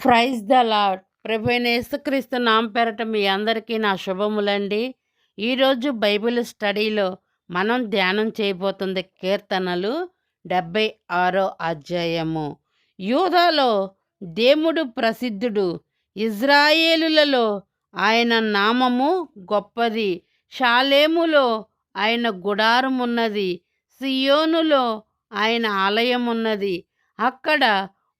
Praise the lord ప్రభైన యేసుక్రీస్తు నామ పేరట మీ అందరికీ నా శుభములండి. ఈరోజు బైబిల్ స్టడీలో మనం ధ్యానం చేయబోతుంది కీర్తనలు డెబ్భై ఆరో అధ్యాయము. యూదాలో దేవుడు ప్రసిద్ధుడు. ఇజ్రాయేలులలో ఆయన నామము గొప్పది. షాలేములో ఆయన గుడారమున్నది. సియోనులో ఆయన ఆలయమున్నది. అక్కడ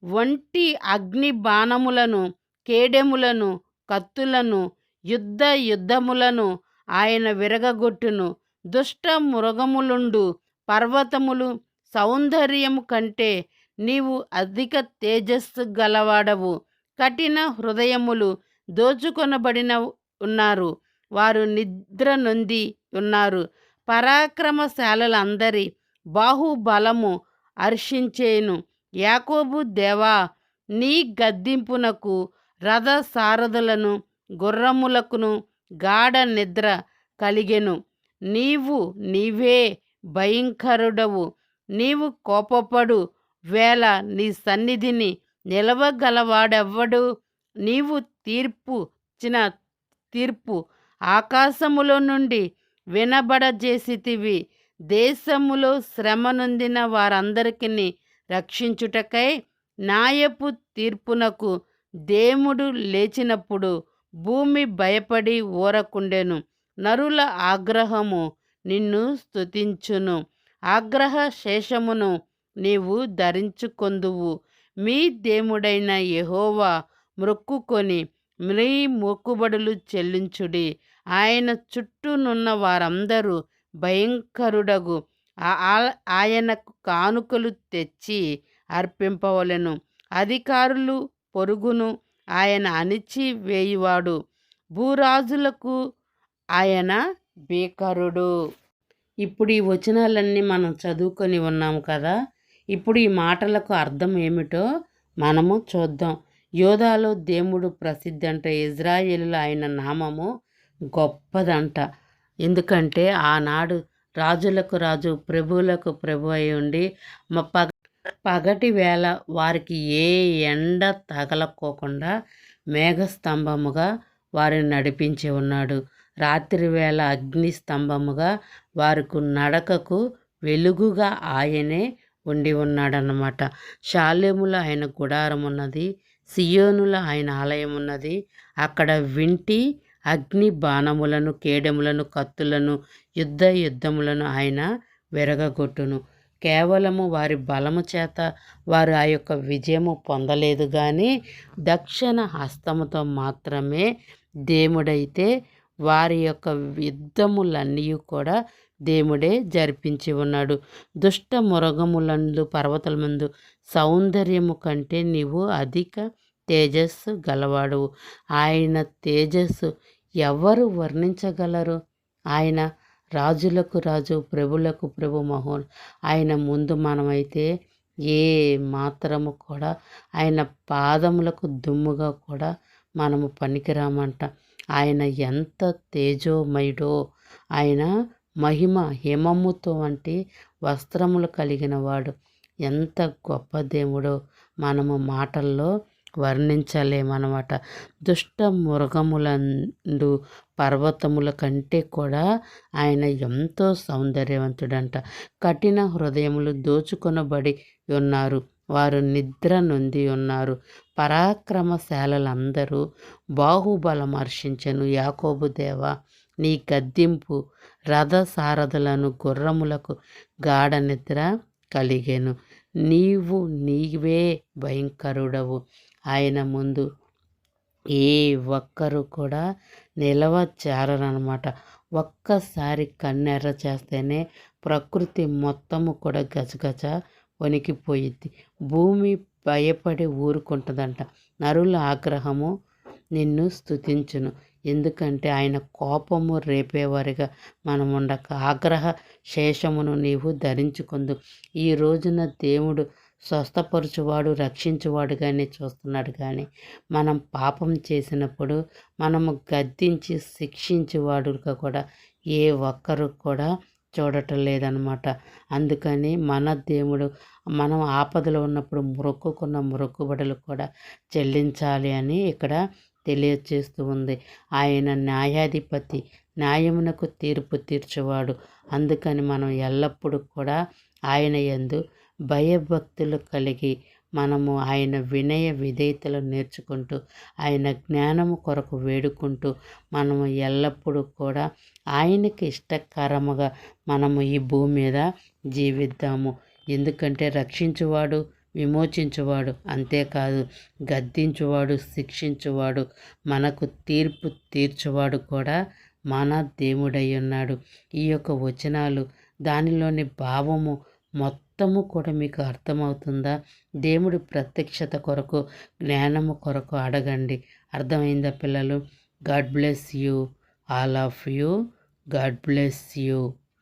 వంటి అగ్ని బాణములను కేడెములను కత్తులను యుద్ధ యుద్ధములను ఆయన విరగగొట్టును. దుష్ట మృగములుండు పర్వతములు సౌందర్యము కంటే నీవు అధిక తేజస్సు గలవాడవు. కఠిన హృదయములు దోచుకొనబడిన ఉన్నారు. వారు నిద్ర నొంది ఉన్నారు. పరాక్రమశాలలందరి బాహుబలము హర్షించేను. యాకోబు దేవా నీ గద్దింపునకు రథ సారథులను గుర్రములకును గాఢ నిద్ర కలిగెను. నీవు నీవే భయంకరుడవు. నీవు కోపపడు. వేళ నీ సన్నిధిని నిలవగలవాడెవ్వడు? నీవు తీర్పు ఇచ్చిన తీర్పు ఆకాశములో నుండి వినబడజేసితివి. దేశములో శ్రమ నొందిన వారందరికీ రక్షించుటకై నాయపు తీర్పునకు దేవుడు లేచినప్పుడు భూమి భయపడి ఊరకుండెను. నరుల ఆగ్రహము నిన్ను స్తుతించును. ఆగ్రహ శేషమును నీవు ధరించుకొందువు. మీ దేవుడైన యహోవా మ్రొక్కుకొని మీ మొక్కుబడులు చెల్లించుడి. ఆయన చుట్టూనున్న వారందరూ భయంకరుడగు. ఆయనకు కానుకలు తెచ్చి అర్పింపవలెను. అధికారులు పొరుగును ఆయన అణిచి వేయువాడు. భూరాజులకు ఆయన భీకరుడు. ఇప్పుడు ఈ వచనాలన్నీ మనం చదువుకొని ఉన్నాము కదా! ఇప్పుడు ఈ మాటలకు అర్థం ఏమిటో మనము చూద్దాం. యోధాలో దేవుడు ప్రసిద్ధి అంట ఇజ్రాయేలులో ఆయన నామము గొప్పదంట. ఎందుకంటే ఆనాడు రాజులకు రాజు ప్రభువులకు ప్రభు అయి ఉండి పగ పగటి వేళ వారికి ఏ ఎండ తగలకోకుండా మేఘస్తంభముగా వారిని నడిపించి ఉన్నాడు. రాత్రి వేళ అగ్ని స్తంభముగా వారికి నడకకు వెలుగుగా ఆయనే ఉండి ఉన్నాడన్నమాట. శాల్యములో ఆయన గుడారం ఉన్నది సియోనులో ఆయన ఆలయం ఉన్నది అక్కడ వింటి అగ్ని బాణములను కేడములను కత్తులను యుద్ధ యుద్ధములను ఆయన విరగగొట్టును. కేవలము వారి బలము చేత వారు ఆ యొక్క విజయము పొందలేదు కానీ దక్షిణ హస్తముతో మాత్రమే దేవుడైతే వారి యొక్క యుద్ధములన్నీ కూడా దేవుడే జరిపించి ఉన్నాడు. దుష్ట మురగములందు పర్వతల ముందు సౌందర్యము కంటే నీవు అధిక తేజస్సు గలవాడు. ఆయన తేజస్సు ఎవరు వర్ణించగలరు. ఆయన రాజులకు రాజు ప్రభులకు ప్రభు మహోన్. ఆయన ముందు మనమైతే ఏ మాత్రము కూడా ఆయన పాదములకు దుమ్ముగా కూడా మనము పనికిరామంట. ఆయన ఎంత తేజోమయుడో ఆయన మహిమ హిమముతో వంటి వస్త్రములు కలిగిన వాడు. ఎంత గొప్ప దేవుడో మనము మాటల్లో వర్ణించలేమనమాట దుష్ట మృగములందు పర్వతముల కంటే కూడా ఆయన ఎంతో సౌందర్యవంతుడంట. కఠిన హృదయములు దోచుకొనబడి ఉన్నారు. వారు నిద్ర నొంది ఉన్నారు. పరాక్రమశాలలందరూ బాహుబలం హర్షించను. యాకోబు దేవ నీ గద్దింపు రథ సారథులను గుర్రములకు గాఢ నిద్ర కలిగెను. నీవు నీవే భయంకరుడవు. ఆయన ముందు ఏ ఒక్కరు కూడా నిలవ చేరరనమాట ఒక్కసారి కన్నెర్ర చేస్తేనే ప్రకృతి మొత్తము కూడా గజగజ వణికిపోయిద్ది. భూమి భయపడి ఊరుకుంటుందంట. నరుల ఆగ్రహము నిన్ను స్థుతించును ఎందుకంటే ఆయన కోపము రేపేవారిగా మనం ఉండక ఆగ్రహ శేషమును నీవు ధరించుకుందు. ఈ రోజున దేవుడు స్వస్థపరచువాడు రక్షించువాడుగానే చూస్తున్నాడు కానీ మనం పాపం చేసినప్పుడు మనము గద్దించి శిక్షించేవాడుగా కూడా ఏ ఒక్కరు కూడా చూడటం లేదనమాట. అందుకని మన దేవుడు మనం ఆపదలో ఉన్నప్పుడు మొక్కుకున్న మొక్కుబడులు కూడా చెల్లించాలి అని ఇక్కడ తెలియచేస్తూ ఉంది. ఆయన న్యాయాధిపతి న్యాయమునకు తీర్పు తీర్చేవాడు. అందుకని మనం ఎల్లప్పుడూ కూడా ఆయన యందు భయభక్తులు కలిగి మనము ఆయన వినయ విధేయతలు నేర్చుకుంటూ ఆయన జ్ఞానము కొరకు వేడుకుంటూ మనము ఎల్లప్పుడూ కూడా ఆయనకి ఇష్టకరముగా మనము ఈ భూమి మీద జీవిద్దాము. ఎందుకంటే రక్షించువాడు విమోచించువాడు అంతేకాదు గద్దించువాడు శిక్షించువాడు మనకు తీర్పు తీర్చువాడు కూడా మన దేవుడై ఉన్నాడు. ఈ యొక్క వచనాలు దానిలోని భావము మొత్తం మొత్తము కూడా మీకు అర్థమవుతుందా? దేవుడి ప్రత్యక్షత కొరకు జ్ఞానము కొరకు అడగండి. అర్థమైందా పిల్లలు? God bless you all of you God bless you